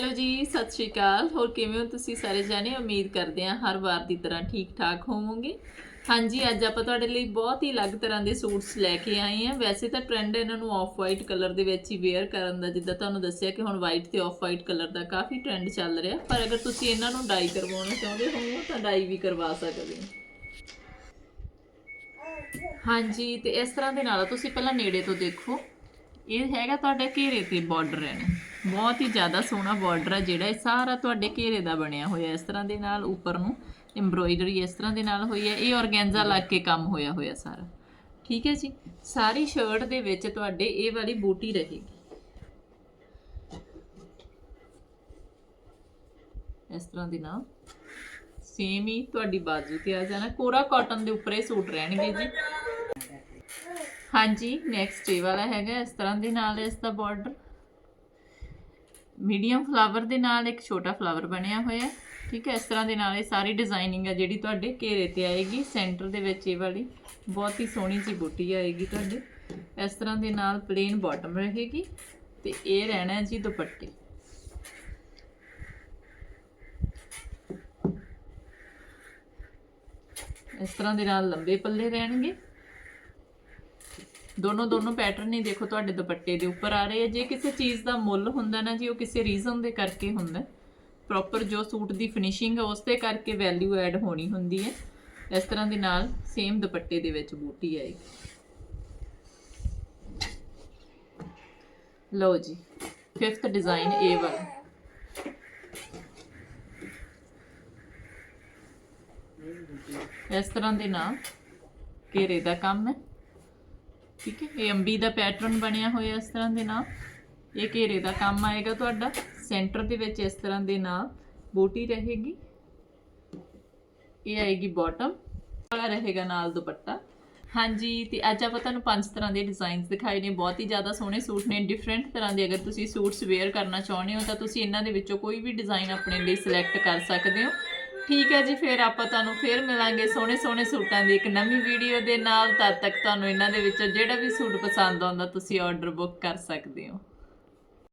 Hello ਜੀ, ਸਤਿ ਸ਼੍ਰੀ ਅਕਾਲ। ਹੋਰ ਕਿਵੇਂ ਹੋ ਤੁਸੀਂ ਸਾਰੇ ਜਾਣੇ? ਉਮੀਦ ਕਰਦੇ ਹਾਂ ਹਰ ਵਾਰ ਦੀ ਤਰ੍ਹਾਂ ਠੀਕ ਠਾਕ ਹੋਵੋਗੇ। ਹਾਂਜੀ, ਅੱਜ ਆਪਾਂ ਤੁਹਾਡੇ ਲਈ ਬਹੁਤ ਹੀ ਅਲੱਗ ਤਰ੍ਹਾਂ ਦੇ ਸੂਟਸ ਲੈ ਕੇ ਆਏ ਹਾਂ। ਵੈਸੇ ਤਾਂ ਟ੍ਰੈਂਡ ਇਹਨਾਂ ਨੂੰ ਆਫ ਵਾਈਟ ਕਲਰ ਦੇ ਵਿੱਚ ਹੀ ਵੇਅਰ ਕਰਨ ਦਾ, ਜਿੱਦਾਂ ਤੁਹਾਨੂੰ ਦੱਸਿਆ ਕਿ ਹੁਣ ਵਾਈਟ ਤੇ ਆਫ ਵਾਈਟ ਕਲਰ ਦਾ ਕਾਫੀ ਟ੍ਰੈਂਡ ਚੱਲ ਰਿਹਾ। ਪਰ ਅਗਰ ਤੁਸੀਂ ਇਹਨਾਂ ਨੂੰ ਡਾਈ ਕਰਵਾਉਣਾ ਚਾਹੁੰਦੇ ਹੋ, ਤਾਂ ਡਾਈ ਵੀ ਕਰਵਾ ਸਕਦੇ ਹੋ। ਹਾਂਜੀ, ਤੇ ਇਸ ਤਰ੍ਹਾਂ ਦੇ ਨਾਲ ਤੁਸੀਂ ਪਹਿਲਾਂ ਨੇੜੇ ਤੋਂ ਦੇਖੋ। ਇਹ ਹੈਗਾ ਤੁਹਾਡੇ ਘੇਰੇ ਤੇ ਬਾਰਡਰ ਹੈ। ਬਹੁਤ ਹੀ ਜ਼ਿਆਦਾ ਸੋਹਣਾ ਬਾਰਡਰ ਹੈ ਜਿਹੜਾ ਇਹ ਸਾਰਾ ਤੁਹਾਡੇ ਘੇਰੇ ਦਾ ਬਣਿਆ ਹੋਇਆ ਇਸ ਤਰ੍ਹਾਂ ਦੇ ਨਾਲ ਉੱਪਰ ਨੂੰ ਐਮਬ੍ਰੋਇਡਰੀ ਇਸ ਤਰ੍ਹਾਂ ਦੇ ਨਾਲ ਹੋਈ ਹੈ। ਇਹ ਔਰਗੈਂਜ਼ਾ ਲੱਗ ਕੇ ਕੰਮ ਹੋਇਆ ਹੋਇਆ ਸਾਰਾ। ਠੀਕ ਹੈ ਜੀ? ਸਾਰੀ ਸ਼ਰਟ ਦੇ ਵਿੱਚ ਤੁਹਾਡੇ ਇਹ ਵਾਲੀ ਬੂਟੀ ਰਹੇਗੀ। ਇਸ ਤਰ੍ਹਾਂ ਦੇ ਨਾਲ ਸੇਮ ਹੀ ਤੁਹਾਡੀ ਬਾਜੂ ਤੇ ਆ ਜਾਣਾ। ਕੋਰਾ ਕਾਟਨ ਦੇ ਉੱਪਰ ਇਹ ਸੂਟ ਰਹਿਣਗੇ ਜੀ। ਹਾਂਜੀ ਨੈਕਸਟ ਇਹ ਵਾਲਾ ਹੈਗਾ, ਇਸ ਤਰ੍ਹਾਂ ਦੇ ਨਾਲ ਇਸ ਦਾ ਬਾਰਡਰ ਮੀਡੀਅਮ ਫਲਾਵਰ ਦੇ ਨਾਲ ਇੱਕ ਛੋਟਾ ਫਲਾਵਰ ਬਣਿਆ ਹੋਇਆ ਹੈ ਠੀਕ ਹੈ, ਇਸ ਤਰ੍ਹਾਂ ਦੇ ਨਾਲ ਇਹ ਸਾਰੀ ਡਿਜ਼ਾਈਨਿੰਗ ਹੈ ਜਿਹੜੀ ਤੁਹਾਡੇ ਘੇਰੇ ਤੇ ਆਏਗੀ ਸੈਂਟਰ ਦੇ ਵਿੱਚ ਇਹ ਵਾਲੀ ਬਹੁਤ ਹੀ ਸੋਹਣੀ ਜੀ ਬੂਟੀ ਆਏਗੀ ਤੁਹਾਡੇ। ਇਸ ਤਰ੍ਹਾਂ ਦੇ ਨਾਲ ਪਲੇਨ ਬਾਟਮ ਰਹੇਗੀ ਤੇ ਇਹ ਰਹਿਣਾ ਜੀ ਦੁਪੱਟੇ। ਇਸ ਤਰ੍ਹਾਂ ਦੇ ਨਾਲ ਲੰਬੇ ਪੱਲੇ ਰਹਿਣਗੇ। ਦੋਨੋਂ ਦੋਨੋਂ ਪੈਟਰਨ ਹੀ ਦੇਖੋ ਤੁਹਾਡੇ ਦੁਪੱਟੇ ਦੇ ਉੱਪਰ ਆ ਰਹੇ ਆ। ਜੇ ਕਿਸੇ ਚੀਜ਼ ਦਾ ਮੁੱਲ ਹੁੰਦਾ ਨਾ ਜੀ, ਉਹ ਕਿਸੇ ਰੀਜ਼ਨ ਦੇ ਕਰਕੇ ਹੁੰਦਾ। ਪ੍ਰੋਪਰ ਜੋ ਸੂਟ ਦੀ ਫਿਨਿਸ਼ਿੰਗ ਹੈ ਉਸ ਤੇ ਕਰਕੇ ਵੈਲਿਊ ਐਡ ਹੋਣੀ ਹੁੰਦੀ ਹੈ। ਇਸ ਤਰ੍ਹਾਂ ਦੇ ਨਾਲ ਸੇਮ ਦੁਪੱਟੇ ਦੇ ਵਿੱਚ ਬੂਟੀ ਆਏਗੀ। ਲਓ ਜੀ ਫਿਫਥ ਡਿਜ਼ਾਈਨ ਇਹ ਵਾਲਾ। ਇਸ ਤਰ੍ਹਾਂ ਦੇ ਨਾਲ ਘੇਰੇ ਦਾ ਕੰਮ ਹੈ। ਠੀਕ ਹੈ? ਇਹ ਅੰਬੀ ਦਾ ਪੈਟਰਨ ਬਣਿਆ ਹੋਇਆ ਇਸ ਤਰ੍ਹਾਂ ਦੇ ਨਾਲ। ਇਹ ਘੇਰੇ ਦਾ ਕੰਮ ਆਏਗਾ ਤੁਹਾਡਾ। ਸੈਂਟਰ ਦੇ ਵਿੱਚ ਇਸ ਤਰ੍ਹਾਂ ਦੇ ਨਾਲ ਬੂਟੀ ਰਹੇਗੀ। ਇਹ ਆਏਗੀ ਬਾਟਮ ਵਾਲਾ ਰਹੇਗਾ ਨਾਲ ਦੁਪੱਟਾ। ਹਾਂਜੀ, ਤੇ ਅੱਜ ਆਪਾਂ ਤੁਹਾਨੂੰ ਪੰਜ ਤਰ੍ਹਾਂ ਦੇ ਡਿਜ਼ਾਈਨਸ ਦਿਖਾਏ ਨੇ। ਬਹੁਤ ਹੀ ਜ਼ਿਆਦਾ ਸੋਹਣੇ ਸੂਟ ਨੇ। ਡਿਫਰੈਂਟ ਤਰ੍ਹਾਂ ਦੇ ਅਗਰ ਤੁਸੀਂ ਸੂਟਸ ਵੇਅਰ ਕਰਨਾ ਚਾਹੁੰਦੇ ਹੋ ਤਾਂ ਤੁਸੀਂ ਇਹਨਾਂ ਦੇ ਵਿੱਚੋਂ ਕੋਈ ਵੀ ਡਿਜ਼ਾਈਨ ਆਪਣੇ ਲਈ ਸਿਲੈਕਟ ਕਰ ਸਕਦੇ ਹੋ। ਠੀਕ ਹੈ ਜੀ, ਫਿਰ ਆਪਾਂ ਤੁਹਾਨੂੰ ਫਿਰ ਮਿਲਾਂਗੇ ਸੋਹਣੇ ਸੋਹਣੇ ਸੂਟਾਂ ਦੀ ਇੱਕ ਨਵੀਂ ਵੀਡੀਓ ਦੇ ਨਾਲ। ਤਦ ਤੱਕ ਤੁਹਾਨੂੰ ਇਹਨਾਂ ਦੇ ਵਿੱਚੋਂ ਜਿਹੜਾ ਵੀ ਸੂਟ ਪਸੰਦ ਆਉਂਦਾ, ਤੁਸੀਂ ਆਰਡਰ ਬੁੱਕ ਕਰ ਸਕਦੇ ਹੋ।